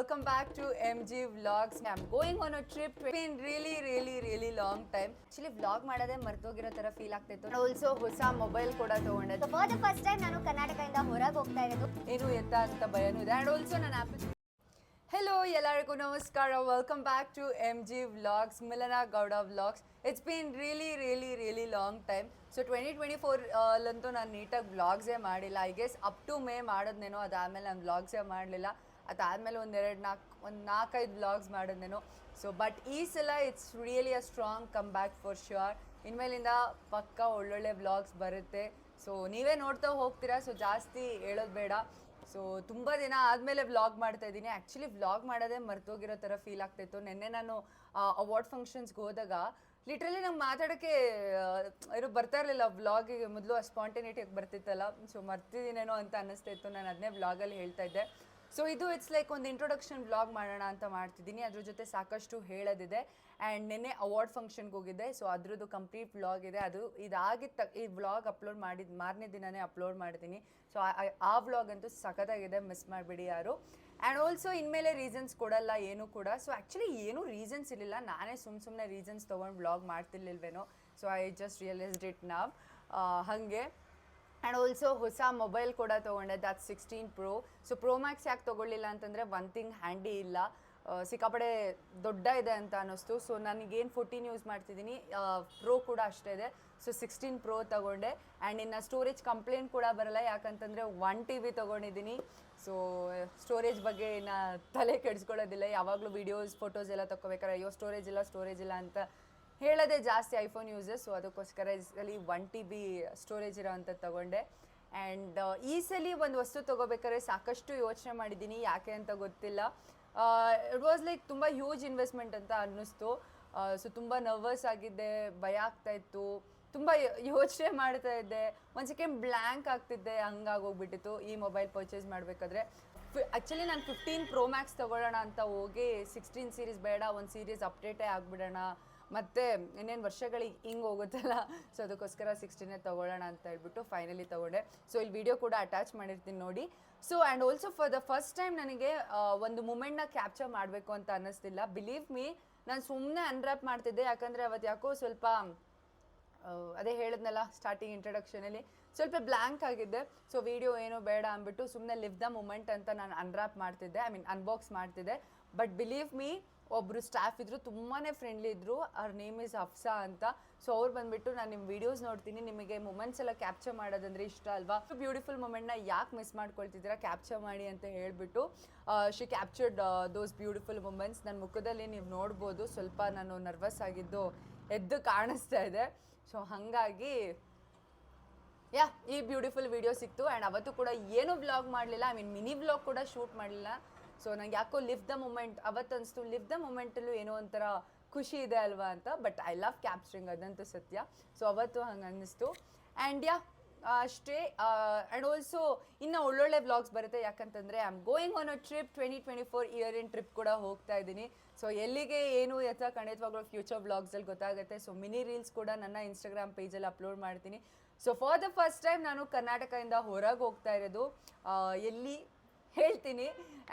welcome back to MG Vlogs. I'm going on a trip. It's been really, really, really long time. Actually, vlog ಮಾಡೋದೇ ಮರ್ತೋಗಿರೋ ಥರ feel ಆಗ್ತಿತ್ತು. Also ಹೊಸ mobile ಕೂಡ ತೊಗೊಂಡೆ. For the first time ನಾನು ಕರ್ನಾಟಕದಿಂದ ಹೊರಗೆ ಹೋಗ್ತಾ ಇರೋದು. ಏನು ಎತ್ತ ಅಂತ ಭಯನೂ ಇದೆ. ಆ್ಯಂಡ್ ಆಲ್ಸೋ ನಾನು ಆ್ಯಪ್ ಹೆಲೋ ಎಲ್ಲರಿಗೂ ನಮಸ್ಕಾರ. Welcome back to M G vlogs Milana Gowda vlogs it's been really really really long time so twenty twenty four ಅಲ್ಲಂತೂ ನಾನು ನೀಟಾಗಿ ವ್ಲಾಗ್ಸೇ ಮಾಡಿಲ್ಲ. I guess up to May ಮಾಡಿದ್ನೇನೋ ಅದಾದಮೇಲೆ ನಾನು ವ್ಲಾಗ್ಸೇ ಮಾಡಲಿಲ್ಲ. ಅದಾದಮೇಲೆ ಒಂದೆರಡು ನಾಲ್ಕು ಒಂದು ನಾಲ್ಕೈದು ವ್ಲಾಗ್ಸ್ ಮಾಡಿದ್ನೇನು ಸೊ ಬಟ್ ಈ ಸಲ it's really a strong come back for sure ಇನ್ಮೇಲಿಂದ ಪಕ್ಕ ಒಳ್ಳೊಳ್ಳೆ ವ್ಲಾಗ್ಸ್ ಬರುತ್ತೆ. ಸೊ ನೀವೇ ನೋಡ್ತಾ ಹೋಗ್ತೀರಾ? ಸೊ ಜಾಸ್ತಿ ಹೇಳೋದು ಬೇಡ. ಸೊ ತುಂಬ ದಿನ ಆದಮೇಲೆ ವ್ಲಾಗ್ ಮಾಡ್ತಾ ಇದ್ದೀನಿ. ಆ್ಯಕ್ಚುಲಿ ವ್ಲಾಗ್ ಮಾಡೋದೇ ಮರ್ತೋಗಿರೋ ಥರ ಫೀಲ್ ಆಗ್ತಿತ್ತು ನಿನ್ನೆ ನಾನು ಅವಾರ್ಡ್ ಫಂಕ್ಷನ್ಸ್ಗೆ ಹೋದಾಗ ಲಿಟ್ರಲಿ ನಂಗೆ ಮಾತಾಡೋಕ್ಕೆ ಯಾರು ಬರ್ತಾ ಇರಲಿಲ್ಲ. ವ್ಲಾಗಿಗೆ ಮೊದಲು ಸ್ಪಾಂಟೇನಿಟಿಯಾಗಿ ಬರ್ತಿತ್ತಲ್ಲ. ಸೊ ಮರ್ತಿದ್ದೀನೇನೋ ಅಂತ ಅನ್ನಿಸ್ತಾ ಇತ್ತು. ನಾನು ಅದನ್ನೇ ವ್ಲಾಗಲ್ಲಿ ಹೇಳ್ತಾ ಇದ್ದೆ. ಸೊ ಇದು ಇಟ್ಸ್ ಲೈಕ್ ಒಂದು ಇಂಟ್ರೊಡಕ್ಷನ್ ಬ್ಲಾಗ್ ಮಾಡೋಣ ಅಂತ ಮಾಡ್ತಿದ್ದೀನಿ. ಅದ್ರ ಜೊತೆ ಸಾಕಷ್ಟು ಹೇಳೋದಿದೆ. ಆ್ಯಂಡ್ ನಿನ್ನೆ ಅವಾರ್ಡ್ ಫಂಕ್ಷನ್ಗೆ ಹೋಗಿದ್ದೆ. ಸೊ ಅದ್ರದ್ದು ಕಂಪ್ಲೀಟ್ ವ್ಲಾಗ್ ಇದೆ. ಅದು ಇದಾಗಿದ್ದ ತ ಈ ವ್ಲಾಗ್ ಅಪ್ಲೋಡ್ ಮಾಡಿದ, ಮಾರನೇ ದಿನನೇ ಅಪ್ಲೋಡ್ ಮಾಡ್ತೀನಿ. ಸೊ ಆ ವ್ಲಾಗ್ ಅಂತೂ ಸಖತ್ತಾಗಿದೆ. ಮಿಸ್ ಮಾಡಿಬಿಡಿ ಯಾರು. ಆ್ಯಂಡ್ ಆಲ್ಸೋ ಇನ್ಮೇಲೆ ರೀಸನ್ಸ್ ಕೊಡಲ್ಲ, ಏನೂ ಕೂಡ. ಸೊ ಆ್ಯಕ್ಚುಲಿ ಏನೂ ರೀಸನ್ಸ್ ಇರಲಿಲ್ಲ ನಾನೇ ಸುಮ್ಮ ಸುಮ್ಮನೆ ರೀಸನ್ಸ್ ತೊಗೊಂಡು vlog ಮಾಡ್ತಿರ್ಲಿಲ್ವೇನೋ. So I just realised it ನಾವ್ ಹಾಗೆ. ಆ್ಯಂಡ್ ಆಲ್ಸೋ ಹೊಸ ಮೊಬೈಲ್ ಕೂಡ ತೊಗೊಂಡೆ. That sixteen pro so pro max ಯಾಕೆ ತೊಗೊಳ್ಳಿಲ್ಲ ಅಂತಂದರೆ ಒನ್ ಥಿಂಗ್ ಹ್ಯಾಂಡಿ ಇಲ್ಲ. ಸಿಕ್ಕಾಪಡೆ ದೊಡ್ಡ ಇದೆ ಅಂತ ಅನ್ನಿಸ್ತು. ಸೊ ನನಗೇನು ಫೋರ್ಟೀನ್ ಯೂಸ್ ಮಾಡ್ತಿದ್ದೀನಿ ಪ್ರೋ ಕೂಡ ಅಷ್ಟೇ ಇದೆ. ಸೊ ಸಿಕ್ಸ್ಟೀನ್ ಪ್ರೋ ತೊಗೊಂಡೆ. ಆ್ಯಂಡ್ ಇನ್ನು ಸ್ಟೋರೇಜ್ ಕಂಪ್ಲೇಂಟ್ ಕೂಡ ಬರಲ್ಲ. ಯಾಕಂತಂದರೆ ಒನ್ ಟಿ ವಿ ತೊಗೊಂಡಿದ್ದೀನಿ. ಸೊ ಸ್ಟೋರೇಜ್ ಬಗ್ಗೆ ಇನ್ನು ತಲೆ ಕೆಡಿಸ್ಕೊಳ್ಳೋದಿಲ್ಲ. ಯಾವಾಗಲೂ ವೀಡಿಯೋಸ್ ಫೋಟೋಸ್ ಎಲ್ಲ ತೊಗೋಬೇಕಾದ್ರೆ ಅಯ್ಯೋ ಸ್ಟೋರೇಜ್ ಇಲ್ಲ ಸ್ಟೋರೇಜ್ ಇಲ್ಲ ಅಂತ ಹೇಳೋದೇ ಜಾಸ್ತಿ ಐಫೋನ್ ಯೂಸಸ್ ಸೊ ಅದಕ್ಕೋಸ್ಕರ ಇದರಲ್ಲಿ ಒನ್ ಟಿ ಬಿ ಸ್ಟೋರೇಜ್ ಇರೋ ಅಂಥದ್ದು ತೊಗೊಂಡೆ ಆ್ಯಂಡ್ ಈ ಸಲ ಒಂದು ವಸ್ತು ತೊಗೋಬೇಕಾದ್ರೆ ಸಾಕಷ್ಟು ಯೋಚನೆ ಮಾಡಿದ್ದೀನಿ. ಯಾಕೆ ಅಂತ ಗೊತ್ತಿಲ್ಲ. ಇಟ್ ವಾಸ್ ಲೈಕ್ ತುಂಬ ಹ್ಯೂಜ್ ಇನ್ವೆಸ್ಟ್ಮೆಂಟ್ ಅಂತ ಅನ್ನಿಸ್ತು. ಸೊ ತುಂಬ ನರ್ವಸ್ ಆಗಿದ್ದೆ, ಭಯ ಆಗ್ತಾ ಇತ್ತು. ತುಂಬ ಯೋಚನೆ ಮಾಡ್ತಾ ಇದ್ದೆ. ಒಂದು ಸೆಕೆಂಡ್ ಬ್ಲ್ಯಾಂಕ್ ಆಗ್ತಿದ್ದೆ, ಹಂಗಾಗೋಗ್ಬಿಟ್ಟಿತ್ತು. ಈ ಮೊಬೈಲ್ ಪರ್ಚೇಸ್ ಮಾಡಬೇಕಾದ್ರೆ. ಆ್ಯಕ್ಚುಲಿ ನಾನು ಫಿಫ್ಟೀನ್ ಪ್ರೋ ಮ್ಯಾಕ್ಸ್ ತೊಗೊಳ್ಳೋಣ ಅಂತ ಹೋಗಿ ಸಿಕ್ಸ್ಟೀನ್ ಸೀರೀಸ್ ಬೇಡ, ಒಂದು ಸೀರೀಸ್ ಅಪ್ಡೇಟೇ ಆಗಿಬಿಡೋಣ. ಮತ್ತು ಇನ್ನೇನು ವರ್ಷಗಳಿಗೆ ಹಿಂಗೆ ಹೋಗುತ್ತಲ್ಲ? ಸೊ ಅದಕ್ಕೋಸ್ಕರ ಸಿಕ್ಸ್ಟೀನೇ ತೊಗೊಳ್ಳೋಣ ಅಂತ ಹೇಳ್ಬಿಟ್ಟು ಫೈನಲಿ ತೊಗೊಂಡೆ. ಸೊ ಇಲ್ಲಿ ವಿಡಿಯೋ ಕೂಡ ಅಟ್ಯಾಚ್ ಮಾಡಿರ್ತೀನಿ ನೋಡಿ. So and also for the first time ನನಗೆ ಒಂದು ಮೂಮೆಂಟ್ನ ಕ್ಯಾಪ್ಚರ್ ಮಾಡಬೇಕು ಅಂತ ಅನ್ನಿಸ್ತಿಲ್ಲ. ಬಿಲೀವ್ ಮೀ ನಾನು ಸುಮ್ಮನೆ ಅನ್ರ್ಯಾಪ್ ಮಾಡ್ತಿದ್ದೆ. ಯಾಕಂದರೆ ಅವತ್ತು ಯಾಕೋ ಸ್ವಲ್ಪ ಅದೇ ಹೇಳಿದ್ನಲ್ಲ ಸ್ಟಾರ್ಟಿಂಗ್ ಇಂಟ್ರಡಕ್ಷನಲ್ಲಿ ಸ್ವಲ್ಪ ಬ್ಲ್ಯಾಂಕ್ ಆಗಿದ್ದೆ. ಸೊ ವಿಡಿಯೋ ಏನು ಬೇಡ ಅಂದ್ಬಿಟ್ಟು ಸುಮ್ಮನೆ ಲಿವ್ ದ ಮೂಮೆಂಟ್ ಅಂತ ನಾನು ಅನ್ರ್ಯಾಪ್ ಮಾಡ್ತಿದ್ದೆ. ಐ ಮೀನ್ ಅನ್ಬಾಕ್ಸ್ ಮಾಡ್ತಿದ್ದೆ. ಬಟ್ ಬಿಲೀವ್ ಮೀ ಒಬ್ಬರು ಸ್ಟಾಫ್ ಇದ್ದರು ತುಂಬಾ ಫ್ರೆಂಡ್ಲಿ ಇದ್ದರು ಅವ್ರ ನೇಮ್ ಇಸ್ ಅಫ್ಸಾ ಅಂತ. ಸೊ ಅವ್ರು ಬಂದುಬಿಟ್ಟು ನಾನು ನಿಮ್ಮ ವೀಡಿಯೋಸ್ ನೋಡ್ತೀನಿ. ನಿಮಗೆ ಮೂಮೆಂಟ್ಸ್ ಎಲ್ಲ ಕ್ಯಾಪ್ಚರ್ ಮಾಡೋದಂದ್ರೆ ಇಷ್ಟ ಅಲ್ವಾ? ಬ್ಯೂಟಿಫುಲ್ ಮೂಮೆಂಟ್ನ ಯಾಕೆ ಮಿಸ್ ಮಾಡ್ಕೊಳ್ತಿದ್ದೀರಾ? ಕ್ಯಾಪ್ಚರ್ ಮಾಡಿ ಅಂತ ಹೇಳಿಬಿಟ್ಟು she captured those beautiful moments ನನ್ನ ಮುಖದಲ್ಲಿ ನೀವು ನೋಡ್ಬೋದು. ಸ್ವಲ್ಪ ನಾನು ನರ್ವಸ್ ಆಗಿದ್ದು ಎದ್ದು ಕಾಣಿಸ್ತಾ ಇದೆ. ಸೊ ಹಾಗಾಗಿ, ಯಾ, ಈ ಬ್ಯೂಟಿಫುಲ್ ವಿಡಿಯೋ ಸಿಕ್ತು. ಆ್ಯಂಡ್ ಅವತ್ತು ಕೂಡ ಏನು ವ್ಲಾಗ್ ಮಾಡಲಿಲ್ಲ. ಐ ಮೀನ್ ಮಿನಿ ವ್ಲಾಗ್ ಕೂಡ ಶೂಟ್ ಮಾಡಲಿಲ್ಲ. ಸೊ ನಂಗೆ ಯಾಕೋ ಲಿವ್ ದ ಮೂಮೆಂಟ್ ಅವತ್ತು ಅನಿಸ್ತು ಲಿವ್ ದ ಮೂಮೆಂಟಲ್ಲೂ ಏನೋ ಒಂಥರ ಖುಷಿ ಇದೆ ಅಲ್ವಾ ಅಂತ ಬಟ್ ಐ ಲವ್ ಕ್ಯಾಪ್ಚರಿಂಗ್ ಅದಂತೂ ಸತ್ಯ. ಸೊ ಅವತ್ತು ಹಂಗೆ ಅನ್ನಿಸ್ತು. ಆ್ಯಂಡ್ ಯಾ ಅಷ್ಟೇ ಆ್ಯಂಡ್ ಆಲ್ಸೋ ಇನ್ನು ಒಳ್ಳೊಳ್ಳೆ ಬ್ಲಾಗ್ಸ್ ಬರುತ್ತೆ. ಯಾಕಂತಂದರೆ I am going on a trip twenty twenty four year in trip ಕೂಡ ಹೋಗ್ತಾ ಇದ್ದೀನಿ. ಸೊ ಎಲ್ಲಿಗೆ ಏನು ಯಥ ಖಂಡಿತವಾಗ್ಲೂ ಫ್ಯೂಚರ್ ವ್ಲಾಗ್ಸಲ್ಲಿ ಗೊತ್ತಾಗುತ್ತೆ. ಸೊ ಮಿನಿ ರೀಲ್ಸ್ ಕೂಡ ನನ್ನ ಇನ್ಸ್ಟಾಗ್ರಾಮ್ ಪೇಜಲ್ಲಿ ಅಪ್ಲೋಡ್ ಮಾಡ್ತೀನಿ. So for the first time ನಾನು ಕರ್ನಾಟಕದಿಂದ ಹೊರಗೆ ಹೋಗ್ತಾ ಇರೋದು. ಎಲ್ಲಿ ಹೇಳ್ತೀನಿ.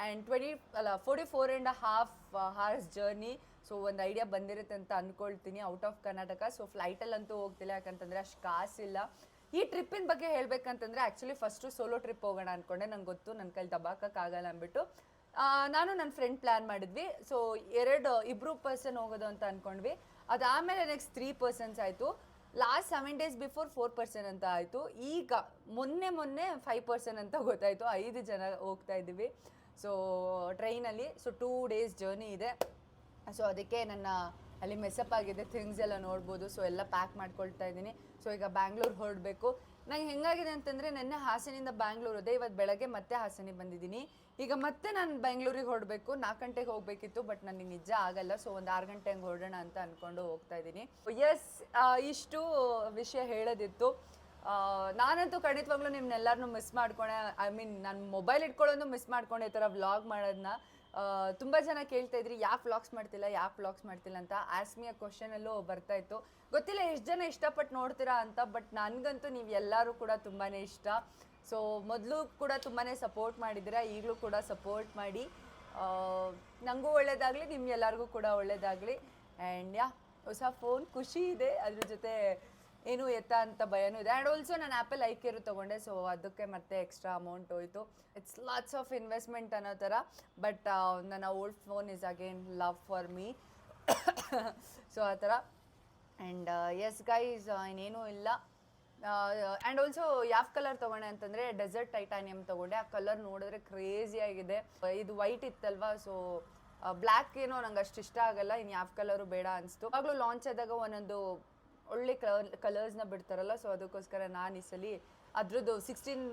ಆ್ಯಂಡ್ ಟ್ವೆಂಟಿ ಅಲ್ಲ forty four and half hours journey so ಒಂದು ಐಡಿಯಾ ಬಂದಿರುತ್ತೆ ಅಂತ ಅಂದ್ಕೊಳ್ತೀನಿ ಔಟ್ ಆಫ್ ಕರ್ನಾಟಕ ಸೊ ಫ್ಲೈಟಲ್ಲಂತೂ ಹೋಗ್ತಿಲ್ಲ. ಯಾಕಂತಂದರೆ ಅಷ್ಟು ಕಾಸಿಲ್ಲ. ಈ ಟ್ರಿಪ್ಪಿನ ಬಗ್ಗೆ ಹೇಳಬೇಕಂತಂದರೆ ಆ್ಯಕ್ಚುಲಿ ಫಸ್ಟು ಸೋಲೋ ಟ್ರಿಪ್ ಹೋಗೋಣ ಅಂದ್ಕೊಂಡೆ ನಂಗೆ ಗೊತ್ತು ನನ್ನ ಕೈಲಿ ದಬಾಕಕ್ಕಾಗಲ್ಲ ಅಂದ್ಬಿಟ್ಟು ನಾನು ನನ್ನ ಫ್ರೆಂಡ್ ಪ್ಲ್ಯಾನ್ ಮಾಡಿದ್ವಿ. ಸೊ ಎರಡು ಇಬ್ಬರು ಪರ್ಸನ್ ಹೋಗೋದು ಅಂತ ಅಂದ್ಕೊಂಡ್ವಿ ಅದಾದಮೇಲೆ ನೆಕ್ಸ್ಟ್ ತ್ರೀ ಪರ್ಸನ್ಸ್ ಆಯಿತು. Last seven days before four percent ಅಂತ ಆಯಿತು. ಈಗ ಮೊನ್ನೆ ಮೊನ್ನೆ ಫೈವ್ ಪರ್ಸೆಂಟ್ ಅಂತ ಗೊತ್ತಾಯಿತು. ಐದು ಜನ ಹೋಗ್ತಾ ಇದ್ದೀವಿ. ಸೊ ಟ್ರೈನಲ್ಲಿ ಸೊ ಟೂ ಡೇಸ್ ಜರ್ನಿ ಇದೆ. ಸೊ ಅದಕ್ಕೆ ನನ್ನ ಅಲ್ಲಿ ಮೆಸಪ್ ಆಗಿದೆ ಥಿಂಗ್ಸ್ ಎಲ್ಲ ನೋಡ್ಬೋದು. ಸೊ ಎಲ್ಲ ಪ್ಯಾಕ್ ಮಾಡ್ಕೊಳ್ತಾ ಇದ್ದೀನಿ. ಸೊ ಈಗ ಬ್ಯಾಂಗ್ಳೂರ್ ಹೊರಡಬೇಕು. ನಂಗೆ ಹೆಂಗಾಗಿದೆ ಅಂತಂದರೆ ನೆನ್ನೆ ಹಾಸನಿಂದ ಬ್ಯಾಂಗ್ಳೂರ್, ಅದೇ ಇವತ್ತು ಬೆಳಗ್ಗೆ ಮತ್ತೆ ಹಾಸನಿಗೆ ಬಂದಿದ್ದೀನಿ. ಈಗ ಮತ್ತೆ ನಾನು ಬೆಂಗಳೂರಿಗೆ ಹೊರಡಬೇಕು ನಾಲ್ಕು ಗಂಟೆಗೆ ಹೋಗಬೇಕಿತ್ತು, ಬಟ್ ನನಗೆ ನಿಜ ಆಗಲ್ಲ, ಸೊ ಒಂದು ಆರು ಗಂಟೆ ಹಂಗೆ ಹೊರಡೋಣ ಅಂತ ಅಂದ್ಕೊಂಡು ಹೋಗ್ತಾ ಇದ್ದೀನಿ. ಎಸ್ ಇಷ್ಟು ವಿಷಯ ಹೇಳೋದಿತ್ತು. ನಾನಂತೂ ಖಂಡಿತವಾಗ್ಲೂ ನಿಮ್ನೆಲ್ಲರನ್ನೂ ಮಿಸ್ ಮಾಡ್ಕೊಂಡೆ ಐ ಮೀನ್ ನಾನು ಮೊಬೈಲ್ ಇಟ್ಕೊಳ್ಳೋದು ಮಿಸ್ ಮಾಡ್ಕೊಂಡೆ ಈ ಥರ ವ್ಲಾಗ್ ಮಾಡೋದನ್ನ ತುಂಬ ಜನ ಕೇಳ್ತಾ ಇದ್ರಿ ಯಾಕೆ ವ್ಲಾಗ್ಸ್ ಮಾಡ್ತಿಲ್ಲ ಯಾಕೆ ವ್ಲಾಗ್ಸ್ ಮಾಡ್ತಿಲ್ಲ ಅಂತ ಆಸ್ಮಿಯ ಕ್ವಶನಲ್ಲೂ ಬರ್ತಾ ಇತ್ತು. ಗೊತ್ತಿಲ್ಲ, ಎಷ್ಟು ಜನ ಇಷ್ಟಪಟ್ಟು ನೋಡ್ತೀರಾ ಅಂತ ಬಟ್ ನನಗಂತೂ ನೀವು ಎಲ್ಲರೂ ಕೂಡ ತುಂಬಾ ಇಷ್ಟ. ಸೊ ಮೊದಲು ಕೂಡ ತುಂಬಾ ಸಪೋರ್ಟ್ ಮಾಡಿದ್ದೀರಾ, ಈಗಲೂ ಕೂಡ ಸಪೋರ್ಟ್ ಮಾಡಿ. ನನಗೂ ಒಳ್ಳೇದಾಗಲಿ, ನಿಮ್ಗೆಲ್ಲರಿಗೂ ಕೂಡ ಒಳ್ಳೇದಾಗಲಿ. ಆ್ಯಂಡ್ ಯಾ ಹೊಸ ಫೋನ್ ಖುಷಿ ಇದೆ. ಅದ್ರ ಜೊತೆ ಏನು ಎತ್ತ ಅಂತ ಭಯನೂ ಇದೆ. ಆ್ಯಂಡ್ ಆಲ್ಸೋ ನಾನು ಆ್ಯಪಲ್ ಐಕೇರು ತೊಗೊಂಡೆ ಸೊ ಅದಕ್ಕೆ ಮತ್ತೆ ಎಕ್ಸ್ಟ್ರಾ ಅಮೌಂಟ್ ಹೋಯಿತು. ಇಟ್ಸ್ ಲಾಟ್ಸ್ ಆಫ್ ಇನ್ವೆಸ್ಟ್ಮೆಂಟ್ ಅನ್ನೋ ಥರ ಬಟ್ ನನ್ನ old phone is again love for me so ಆ ಥರ ಆ್ಯಂಡ್ ಎಸ್ ಗೈಸ್ ಇನ್ನೇನೂ ಇಲ್ಲ. ಆ್ಯಂಡ್ ಆಲ್ಸೋ ಯಾವ ಕಲರ್ ತೊಗೊಂಡೆ ಅಂತಂದರೆ ಡೆಸರ್ಟ್ ಟೈಟಾನಿಯಂ ತೊಗೊಂಡೆ. ಆ ಕಲರ್ ನೋಡಿದ್ರೆ ಕ್ರೇಜಿ ಆಗಿದೆ. ಇದು ವೈಟ್ ಇತ್ತಲ್ವಾ ಸೊ ಬ್ಲ್ಯಾಕ್ ಏನೋ ನಂಗೆ ಅಷ್ಟು ಇಷ್ಟ ಆಗಲ್ಲ. ಇನ್ನು ಯಾವ ಕಲರು ಬೇಡ ಅನಿಸ್ತು. ಆಗಲೂ ಲಾಂಚ್ ಆದಾಗ ಒಂದೊಂದು ಒಳ್ಳೆ ಕಲರ್ ಕಲರ್ಸ್ನ ಬಿಡ್ತಾರಲ್ಲ ಸೊ ಅದಕ್ಕೋಸ್ಕರ ನಾನು ಈ ಸಲ ಅದ್ರದ್ದು ಸಿಕ್ಸ್ಟೀನ್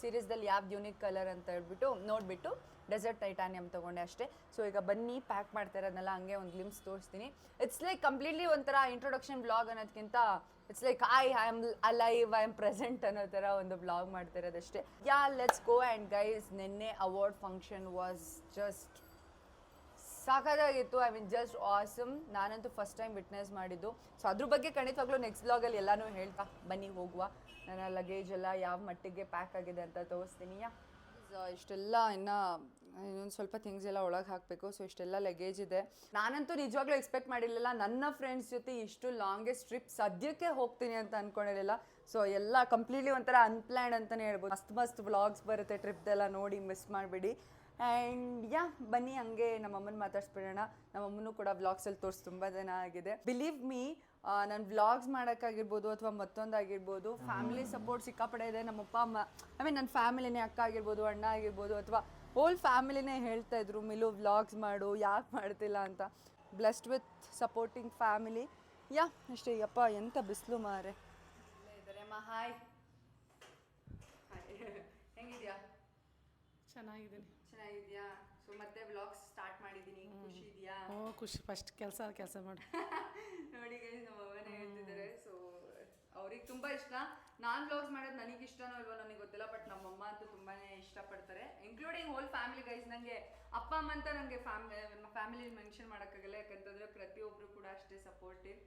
ಸೀರೀಸ್ದಲ್ಲಿ ಯಾವ್ದು ಯೂನಿಕ್ ಕಲರ್ ಅಂತ ಹೇಳ್ಬಿಟ್ಟು ನೋಡಿಬಿಟ್ಟು ಡೆಸರ್ಟ್ ಟೈಟಾನಿಯಂ ತೊಗೊಂಡೆ ಅಷ್ಟೇ. ಸೊ ಈಗ ಬನ್ನಿ ಪ್ಯಾಕ್ ಮಾಡ್ತಾ ಇರೋದನ್ನೆಲ್ಲ ಹಂಗೆ ಒಂದು ಗ್ಲಿಮ್ಸ್ ತೋರಿಸ್ತೀನಿ. ಇಟ್ಸ್ ಲೈಕ್ ಕಂಪ್ಲೀಟ್ಲಿ ಒಂಥರ ಇಂಟ್ರೊಡಕ್ಷನ್ ಬ್ಲಾಗ್ ಅನ್ನೋದಕ್ಕಿಂತ it's like I I am alive I am present ಅನ್ನೋ ಥರ ಒಂದು ಬ್ಲಾಗ್ ಮಾಡ್ತಾ ಇರೋದಷ್ಟೇ ya let's go and guys ನಿನ್ನೆ ಅವಾರ್ಡ್ ಫಂಕ್ಷನ್ ವಾಸ್ ಜಸ್ಟ್ ಸಾಕಾಗಿತ್ತು ಐ ಮೀನ್ ಜಸ್ಟ್ ಆಸಮ್ ನಾನಂತೂ ಫಸ್ಟ್ ಟೈಮ್ ವಿಟ್ನೆಸ್ ಮಾಡಿದ್ದು. ಸೊ ಅದ್ರ ಬಗ್ಗೆ ಖಂಡಿತವಾಗ್ಲೂ ನೆಕ್ಸ್ಟ್ ಬ್ಲಾಗಲ್ಲಿ ಎಲ್ಲನೂ ಹೇಳ್ತಾ ಬನ್ನಿ, ಹೋಗುವ. ನನ್ನ ಲಗೇಜ್ ಎಲ್ಲ ಯಾವ ಮಟ್ಟಿಗೆ ಪ್ಯಾಕ್ ಆಗಿದೆ ಅಂತ ತೋರಿಸ್ತೀನಿ. ಯಾ. ಇಷ್ಟೆಲ್ಲ ಇನ್ನು ಇನ್ನೊಂದು ಸ್ವಲ್ಪ ಥಿಂಗ್ಸ್ ಎಲ್ಲ ಒಳಗೆ ಹಾಕಬೇಕು. ಸೊ ಇಷ್ಟೆಲ್ಲ ಲಗೇಜ್ ಇದೆ. ನಾನಂತೂ ನಿಜವಾಗ್ಲೂ ಎಕ್ಸ್ಪೆಕ್ಟ್ ಮಾಡಿರಲಿಲ್ಲ. ನನ್ನ ಫ್ರೆಂಡ್ಸ್ ಜೊತೆ ಇಷ್ಟು ಲಾಂಗೆಸ್ಟ್ ಟ್ರಿಪ್ ಸದ್ಯಕ್ಕೆ ಹೋಗ್ತೀನಿ ಅಂತ ಅಂದ್ಕೊಂಡಿರಲಿಲ್ಲ ಸೊ ಎಲ್ಲ ಕಂಪ್ಲೀಟ್ಲಿ ಒಂಥರ ಅನ್ಪ್ಲ್ಯಾನ್ಡ್ ಅಂತಲೇ ಹೇಳ್ಬೋದು. ಮಸ್ತ್ ಮಸ್ತ್ ವ್ಲಾಗ್ಸ್ ಬರುತ್ತೆ. ಟ್ರಿಪ್ದೆಲ್ಲ ನೋಡಿ ಮಿಸ್ ಮಾಡಬೇಡಿ. ಆ್ಯಂಡ್ ಯಾ ಬನ್ನಿ ಹಂಗೆ ನಮ್ಮಮ್ಮನ ಮಾತಾಡ್ಸ್ಬಿಡೋಣ. ನಮ್ಮಮ್ಮನೂ ಕೂಡ ವ್ಲಾಗ್ಸಲ್ಲಿ ತೋರಿಸ್ ತುಂಬ ಜನ ಆಗಿದೆ. ಬಿಲೀವ್ ಮೀ ನಾನು ವ್ಲಾಗ್ಸ್ ಮಾಡೋಕ್ಕಾಗಿರ್ಬೋದು ಅಥವಾ ಮತ್ತೊಂದಾಗಿರ್ಬೋದು ಫ್ಯಾಮಿಲಿ ಸಪೋರ್ಟ್ ಸಿಕ್ಕಾಪಡೆ ಇದೆ. ನಮ್ಮಪ್ಪ ಅಮ್ಮ ಐ ಮೀನ್ ನನ್ನ ಫ್ಯಾಮಿಲಿನೇ ಅಕ್ಕ ಆಗಿರ್ಬೋದು ಅಣ್ಣ ಆಗಿರ್ಬೋದು ಅಥವಾ ಹೋಲ್ ಫ್ಯಾಮಿಲಿನೇ ಹೇಳ್ತಾ ಇದ್ರು ಮಿಲು ವ್ಲಾಗ್ಸ್ ಮಾಡು ಯಾಕೆ ಮಾಡ್ತಿಲ್ಲ ಅಂತ. Blessed with supporting family ya ಅಷ್ಟೇ ಯಪ್ಪ ಎಂಥ ಬಿಸಿಲು ಮಾರೆ. ಅಮ್ಮ ಹಾಯ್ ಹೆಂಗಿದ್ಯಾ? ಚೆನ್ನಾಗಿದ್ದೀನಿ. ಚೆನ್ನಾಗಿದ್ಯಾ ಸೊ ಮತ್ತೆ ವ್ಲಾಗ್ಸ್ ಸ್ಟಾರ್ಟ್ ಮಾಡಿದ್ದೀನಿ ಖುಷಿ ಇದೆಯಾ? ಓ ಖುಷಿ. ಫಸ್ಟ್ ಕೆಲಸ ಕೆಲಸ ಮಾಡಿ. ನೋಡಿ ಗೈಸ್ ನಮ್ಮ ಅವನೇ ಹೇಳ್ತಿದ್ದಾರೆ ಸೊ ಅವ್ರಿಗೆ ತುಂಬ ಇಷ್ಟ. ನಾನು ವ್ಲಾಗ್ಸ್ ಮಾಡೋದು ನನಗೆ ಇಷ್ಟನೋ ಇಲ್ವೋ ನನಗೆ ಗೊತ್ತಿಲ್ಲ ಬಟ್ ನಮ್ಮಮ್ಮ ಅಂತೂ ತುಂಬಾನೇ ಇಷ್ಟಪಡ್ತಾರೆ. ಇನ್ಕ್ಲೂಡಿಂಗ್ ಹೋಲ್ ಫ್ಯಾಮಿಲಿ ಗೈಸ್ ನನಗೆ ಅಪ್ಪ ಅಮ್ಮ ಅಂತ ನನಗೆ ಫ್ಯಾಮಿಲಿ ಮೆನ್ಷನ್ ಮಾಡೋಕ್ಕಾಗಲ್ಲ ಯಾಕಂತಂದ್ರೆ ಪ್ರತಿಯೊಬ್ಬರು ಕೂಡ ಅಷ್ಟೇ ಸಪೋರ್ಟಿವ್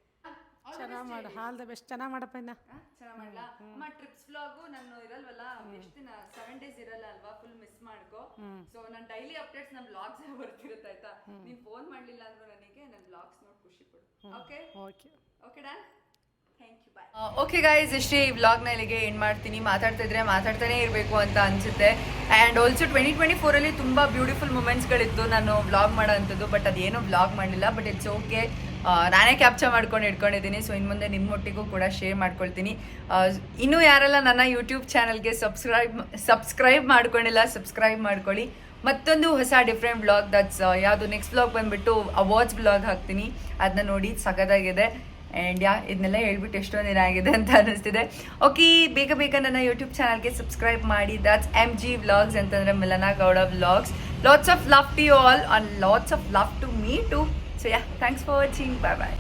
ಚೆನ್ನಾಗಿ ಮಾಡು. ಹಾಲ್ ದ ಬೆಸ್ಟ್ ಚೆನ್ನಾಗಿ ಮಾಡಪ್ಪ ಇನ್ನ. ಚೆನ್ನಾಗಿ ಮಾಡ್ಲಾ? ಅಮ್ಮ ಟ್ರಿಪ್ಸ್ ವ್ಲಾಗು ನಾನು ಇರಲ್ವಲ್ಲ? ಎಷ್ಟು ದಿನ? ಸೆವೆನ್ ಡೇಸ್ ಇರಲ್ಲ ಅಲ್ವಾ? ಫುಲ್ ಮಿಸ್ ಮಾಡ್ಕೋ. ಸೊ ನಾನು ಡೈಲಿ ಅಪ್ಡೇಟ್ಸ್ ನನ್ನ ಬ್ಲಾಗ್ಸ್ ಬರ್ತಿರುತ್ತೆ ಆಯ್ತಾ? ನೀನ್ ಫೋನ್ ಮಾಡ್ಲಿಲ್ಲ ಅಂದ್ರೆ ನನಗೆ ನನ್ನ ಬ್ಲಾಗ್ಸ್ ನೋಡಿ ಖುಷಿ ಪಡು okay okay okay done thank you bye okay guys ಇಷ್ಟೇ ಈ ವ್ಲಾಗ್ನ ಇಲ್ಲಿಗೆ ಏನು ಮಾಡ್ತೀನಿ. ಮಾತಾಡ್ತಾ ಇದ್ರೆ ಮಾತಾಡ್ತಾನೆ ಇರಬೇಕು ಅಂತ ಅನ್ಸುತ್ತೆ. ಆ್ಯಂಡ್ ಆಲ್ಸೋ ಟ್ವೆಂಟಿ ಟ್ವೆಂಟಿ ಫೋರಲ್ಲಿ ತುಂಬ ಬ್ಯೂಟಿಫುಲ್ ಮೂಮೆಂಟ್ಸ್ಗಳಿತ್ತು ನಾನು ವ್ಲಾಗ್ ಮಾಡೋ ಅಂಥದ್ದು ಬಟ್ ಅದೇನೋ ವ್ಲಾಗ್ ಮಾಡಲಿಲ್ಲ ಬಟ್ ಇಟ್ಸ್ ಓಕೆ ನಾನೇ ಕ್ಯಾಪ್ಚರ್ ಮಾಡ್ಕೊಂಡು ಇಟ್ಕೊಂಡಿದ್ದೀನಿ. ಸೊ ಇನ್ನು ಮುಂದೆ ನಿಮ್ಮೊಟ್ಟಿಗೂ ಕೂಡ ಶೇರ್ ಮಾಡ್ಕೊಳ್ತೀನಿ. ಇನ್ನೂ ಯಾರೆಲ್ಲ ನನ್ನ ಯೂಟ್ಯೂಬ್ ಚಾನಲ್ಗೆ ಸಬ್ಸ್ಕ್ರೈಬ್ ಸಬ್ಸ್ಕ್ರೈಬ್ ಮಾಡ್ಕೊಂಡಿಲ್ಲ ಸಬ್ಸ್ಕ್ರೈಬ್ ಮಾಡ್ಕೊಳ್ಳಿ. ಮತ್ತೊಂದು ಹೊಸ ಡಿಫ್ರೆಂಟ್ ಬ್ಲಾಗ್ ದಟ್ಸ್ ಯಾವುದು ನೆಕ್ಸ್ಟ್ ಬ್ಲಾಗ್ ಬಂದುಬಿಟ್ಟು ಅವಾರ್ಡ್ಸ್ ಬ್ಲಾಗ್ ಹಾಕ್ತೀನಿ. ಅದನ್ನ ನೋಡಿ ಸಖದಾಗಿದೆ ಆ್ಯಂಡ್ ಯಾ ಇದನ್ನೆಲ್ಲ ಹೇಳ್ಬಿಟ್ಟು ಎಷ್ಟೊಂದು ದಿನ ಆಗಿದೆ ಅಂತ ಅನ್ನಿಸ್ತಿದೆ ಓಕೆ ಬೇಗ ಬೇಗ ನನ್ನ ಯೂಟ್ಯೂಬ್ ಚಾನಲ್ಗೆ ಸಬ್ಸ್ಕ್ರೈಬ್ ಮಾಡಿ. ದಟ್ಸ್ ಎಂ ಜಿ ವ್ಲಾಗ್ಸ್ ಅಂತಂದರೆ Milana Gowda vlogs lots of love to all on lots of love to me too so ya thanks for watching bye bye